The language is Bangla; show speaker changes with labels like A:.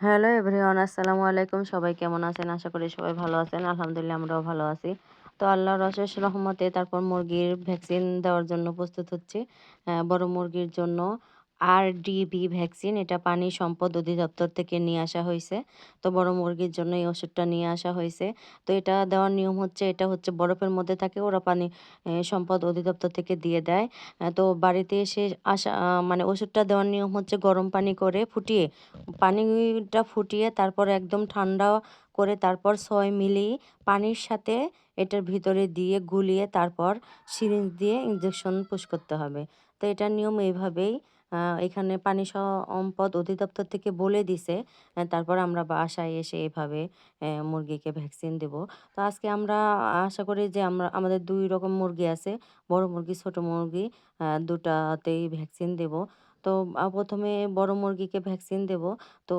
A: হ্যালো এভরিওয়ান, আসসালামু আলাইকুম। সবাই কেমন আছেন? আশা করি সবাই ভালো আছেন। আলহামদুলিল্লাহ আমরাও ভালো আছি। তো আল্লাহ রসেস রহমতে তারপর মুরগির ভ্যাকসিন দেওয়ার জন্য প্রস্তুত হচ্ছে বড় মুরগির জন্য। আর ডিবি ভ্যাকসিন এটা পানি সম্পদ অধিদপ্তর থেকে নিয়ে আসা হয়েছে। তো বড় মুরগির জন্য এই ওষুধটা নিয়ে আসা হয়েছে। তো এটা দেওয়ার নিয়ম হচ্ছে, এটা হচ্ছে বরফের মধ্যে থাকে, ওরা পানি সম্পদ অধিদপ্তর থেকে দিয়ে দেয়। তো বাড়িতে এসে আসা মানে ওষুধটা দেওয়ার নিয়ম হচ্ছে গরম পানি করে ফুটিয়ে, পানিটা ফুটিয়ে তারপর একদম ঠান্ডা করে তারপর ছয় মিলি পানির সাথে এটার ভিতরে দিয়ে গুলিয়ে তারপর সিরিঞ্জ দিয়ে ইঞ্জেকশন পুশ করতে হবে। তো এটার নিয়ম এইভাবেই এখানে পানি সম্পদ অধিদপ্তর থেকে বলে দিছে তারপর আমরা বাসায় এসে এভাবে মুরগিকে ভ্যাকসিন দেব। তো আজকে আমরা আশা করি যে আমরা, আমাদের দুই রকম মুরগি আছে, বড় মুরগি, ছোট মুরগি দুটাতেই ভ্যাকসিন দেব। তো প্রথমে বড় মুরগিকে ভ্যাকসিন দেব। তো